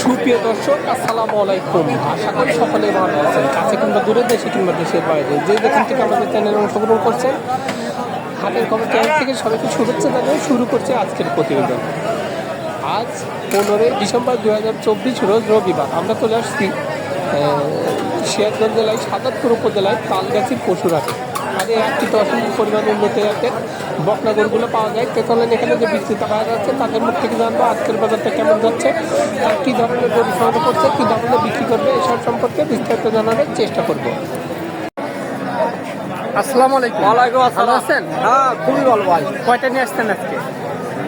সুপ্রিয় দর্শক, আসসালামু আলাইকুম। আশা করি সকলে ভালো আছেন। কাছে কিংবা দূরে দেশে কিংবা দেশের বাইরে। যে যেখান থেকে আমাদের চ্যানেলে অংশগ্রহণ করছেন, হাটের খবর চ্যানেল থেকে সবাইকে শুভেচ্ছা জানিয়ে শুরু করছে আজকের প্রতিবেদন। আজ পনেরোই ডিসেম্বর দু হাজার চব্বিশ, রোজ রবিবার। আমরা চলে আসছি সিরাজগঞ্জ জেলায় সাদাতপুর উপজেলায় তালগাছির পশুরহাটে এই একটি অসংখ্য পরিমাণ উন্নত জাতের বকনা গরুগুলো পাওয়া যায়। তেতলেন এখানে যে বিক্রেতা পাওয়া যাচ্ছে তাদের মুখ থেকে জানব আজকের বাজারটা কেমন যাচ্ছে আর কী ধরনের গরু সংগ্রহ করছে কী ধরনের বিক্রি করবে এসব সম্পর্কে বিস্তারিত জানানোর চেষ্টা করব। আসসালামু আলাইকুম। ওয়ালাইকুম আসসালাম। আছেন? হ্যাঁ খুবই ভালো ভাই। কয়টা নিয়ে আসছেন আজকে?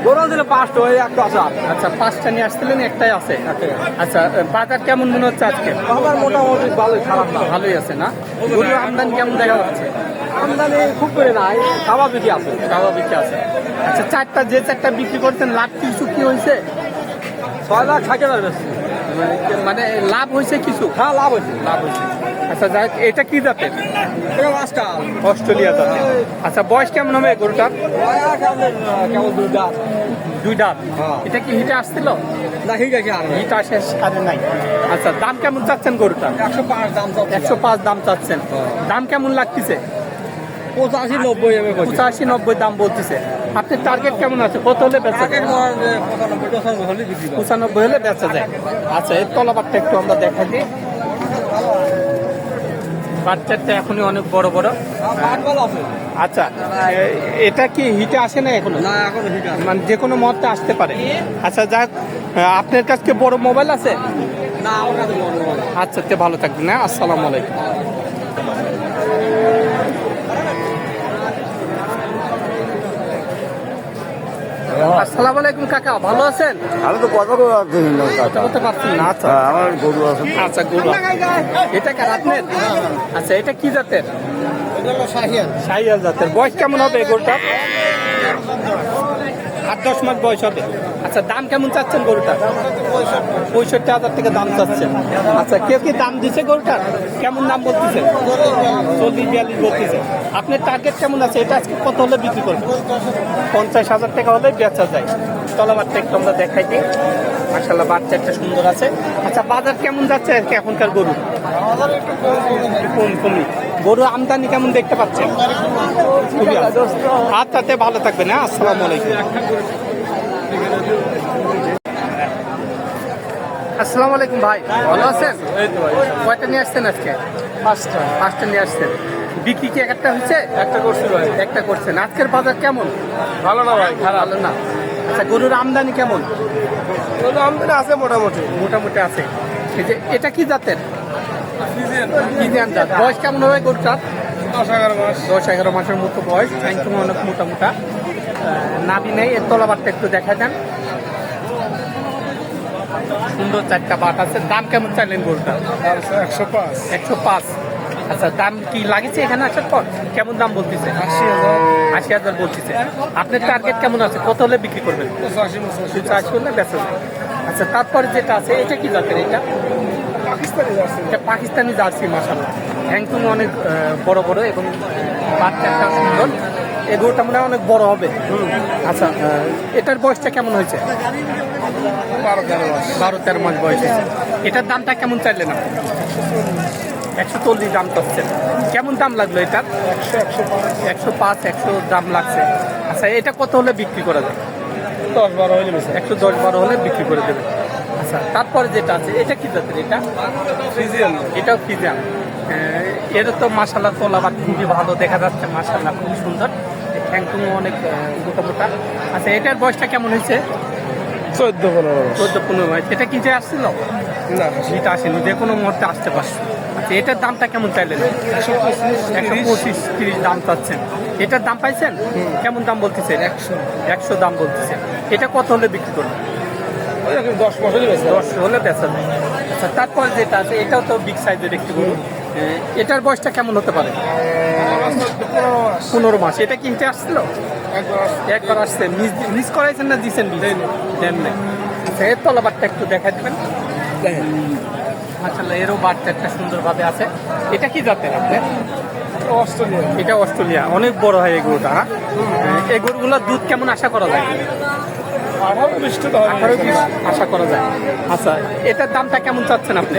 গরু দিলে পাঁচটা ওই একটা আছে। আচ্ছা পাঁচটা নিয়ে আসছিলেন একটাই আছে? আচ্ছা বাজার কেমন মনে হচ্ছে আজকে? আমার মোটামুটি ভালোই খারাপ না। ভালোই আছে না? গরুর আমদানি কেমন দেখা যাচ্ছে? আমদানি খুব করে নাই স্বাভাবিকই আছে স্বাভাবিক আছে। আচ্ছা চারটা যে চারটা বিক্রি করছেন লাভ কিছু? কি হয়েছে? ছয় লাখ ষাট হাজার মানে লাভ হয়েছে কিছু? হ্যাঁ লাভ হয়েছে লাভ হয়েছে। আচ্ছা যাক এটা কি জাতের? অস্ট্রেলিয়া জাতের আচ্ছা বয়স কেমন হবে গরুটার? বয়স আমাদের, আহ, দুই দাঁত। হ্যাঁ। এটা কি হিটে আসছিল? না আছে আর হিট আসে সারে নাই। আচ্ছা দাম কেমন চাচ্ছেন গরুটার? একশো পাঁচ দাম একশো পাঁচ দাম চাচ্ছেন। দাম কেমন লাগতেছে? পঁচাশি নব্বই পঁচাশি নব্বই দাম বলতেছে। আপনার টার্গেট কেমন আছে? কত হলে বেচা যায়? পঁচানব্বই হলে বেচা যায়। আচ্ছা এর তলাবারটা একটু আমরা দেখা দিই। বাচ্চাটা এখনই অনেক বড় বড়। আচ্ছা এটা কি হিটে আসে না এখনও? না এখন ঠিক মানে যে কোনো মতে আসতে পারে। আচ্ছা যাক আপনার কাছে বড় মোবাইল আছে? না আমার কাছে আচ্ছা তে ভালো থাকবেন হ্যাঁ? আসসালামু আলাইকুম। আসসালামু আলাইকুম কাকা ভালো আছেন? আমি তো কথা বলে আসছি কথা বলতে পারছেন না। আচ্ছা। হ্যাঁ, আমার গরু আছে। আচ্ছা গরু এটা কার আপনার? আচ্ছা এটা কি জাতের? শাহিয়াল। জাতের। বয়স কেমন হবে গরুটা আট দশ মাস বয়স হবে। আচ্ছা দাম কেমন চাচ্ছেন গরুটার পঁয়ষট্টি হাজার থেকে দাম চাচ্ছেন। আচ্ছা কেউ কি দাম দিছে গরুটার? কেমন দাম বলতেছে? চল্লিশ, বিয়াল্লিশ বলতেছে। আপনার টার্গেট কেমন আছে? এটা আজকে কত হলে বিক্রি করবেন? পঞ্চাশ হাজার টাকা হলে বেচা যায়। তলাবারটা একটু আমরা দেখাই দিই। মাসাল্লাহ একটা সুন্দর আছে। আচ্ছা বাজার কেমন যাচ্ছে আর কি এখনকার গরু? কম, কমই। গরু আমদানি কেমন দেখতে পাচ্ছেন। আচ্ছা ভালো থাকবেন হ্যাঁ আসসালামু আলাইকুম। আসসালামু আলাইকুম ভাই ভালো আছেন? কয়টা নিয়ে আসছেন আজকে? পাঁচটা। পাঁচটা নিয়ে আসছেন। বিক্রি কি একটা হচ্ছে একটা করছি ভাই। একটা করছেন। আজকের বাজার কেমন? ভালো না ভাই খারাপ। ভালো না। আচ্ছা গরুর আমদানি কেমন? গরু আমদানি আছে মোটামুটি। মোটামুটি আছে। এই যে এটা কি জাতের? জাত বয়স কেমন হবে গরুটার দশ এগারো মাস। দশ এগারো মাসের মতো বয়স একদম অনেক মোটা মোটা। আহ, নেই এর তলাবারটা একটু দেখা দেন সুন্দর চারটা বাট আছে। দাম কেমন চাইলেন গরুটা? একশো পাঁচ। একশো পাঁচ। আচ্ছা দাম কি লাগেছে এখানে আসার পর? কেমন দাম বলতেছে? আশি হাজার। আশি হাজার বলতেছে। আপনার টার্গেট কেমন আছে? কত হলে বিক্রি করবেন? পঁচাশি করলে বেচা আচ্ছা তারপরে যেটা আছে এটা কি জাতের এটা? পাকিস্তানি যাচ্ছে। পাকিস্তানি জার্সি মাসাল্লাহ হ্যাংটুম অনেক বড় বড় এবং বাচ্চাটা সুন্দর। এগুলোটা মনে হয় অনেক বড় হবে। আচ্ছা এটার বয়সটা কেমন হয়েছে? বারো তেরো মাস। বারো তেরো মাস বয়স হয়েছে। এটার দামটা কেমন চাইলেন আপনি? একশো চল্লিশ দাম চাচ্ছে। কেমন দাম লাগল এটার? একশো একশো পাঁচ। একশো পাঁচ একশো দাম লাগছে। আচ্ছা এটা কত হলে বিক্রি করা যায় দশ বারো বেশি একশো দশ বারো হলে বিক্রি করে দেবে। আচ্ছা তারপরে যেটা আছে এটা কি জাতের এটা? ফিজিয়ান এটাও ফিজান এর তো মাসাল্লাহ তোলাবার খুবই ভালো দেখা যাচ্ছে মাসাল্লাহ খুবই সুন্দর। ঠ্যাংটুং অনেক আহ, মোটা আচ্ছা এটার বয়সটা কেমন হয়েছে? চোদ্দ পনেরো চোদ্দ পনেরো বয়স। এটা কি যে আসছিল? না। এটা আসেনি যে কোনো মুহূর্তে আসতে পারছে। আচ্ছা এটার দামটা কেমন চাইলেন? একশো পঁচিশ তিরিশ। দাম চাচ্ছেন। এটার দাম পাইছেন? কেমন দাম বলতেছেন? একশো। একশো দাম বলতেছেন। এটা কত হলে বিক্রি করবেন? ওই রকম দশ মাস হলে দশ হলে বেচা যায়। আচ্ছা তারপর যেটা আছে এটাও তো বিগ সাইজের একটি গরু এটার বয়সটা কেমন হতে পারে? পনেরো মাস। এটা কিনতে আসছিল? একবার আসছে। মিস করাইছেন না দিচ্ছেন দেন নাই। আচ্ছা এর তলাবারটা একটু দেখা দেবেন। মাসাল্লাহ এরও বারটা একটা সুন্দরভাবে আছে। এটা কি জাতের আপনার? অস্ট্রেলিয়া এটা অস্ট্রেলিয়া। অনেক বড় হয় এই গরুটা এই গরুগুলোর দুধ কেমন আশা করা যায়? আঠারো হবে আঠারো বিশ আশা করা যায়। আচ্ছা এটার দামটা কেমন চাচ্ছেন আপনি?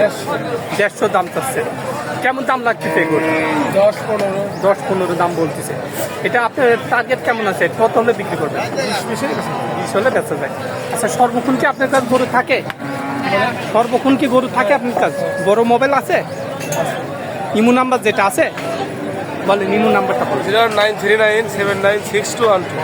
দেড়শো দাম চাচ্ছে। কেমন দাম লাগতেছে এগুলো দশ পনেরো। দশ পনেরো দাম বলতেছে। এটা আপনার টার্গেট কেমন আছে? কত হলে বিক্রি করবেন? বিশ হলে বেচা যায়। আচ্ছা সর্বক্ষণ কি আপনার কাছে গরু থাকে? সর্বক্ষণ কি গরু থাকে আপনার কাছে? বড় মোবাইল আছে? ইমু নাম্বার যেটা আছে? বলেন নিনু নাম্বারটা বলো। Zero nine three nine seven nine six two one two.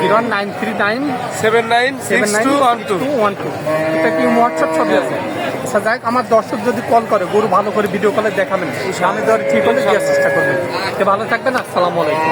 Zero nine three nine seven nine seven nine two one two. One two. এটা কি হোয়াটসঅ্যাপ ছবি আছে আচ্ছা যাই আমার দর্শক যদি কল করে গরু ভালো করে ভিডিও কলে দেখাবেন। আমি ধর ঠিক হলে দেওয়ার চেষ্টা করবেন ভালো থাকবেন আসসালামু আলাইকুম।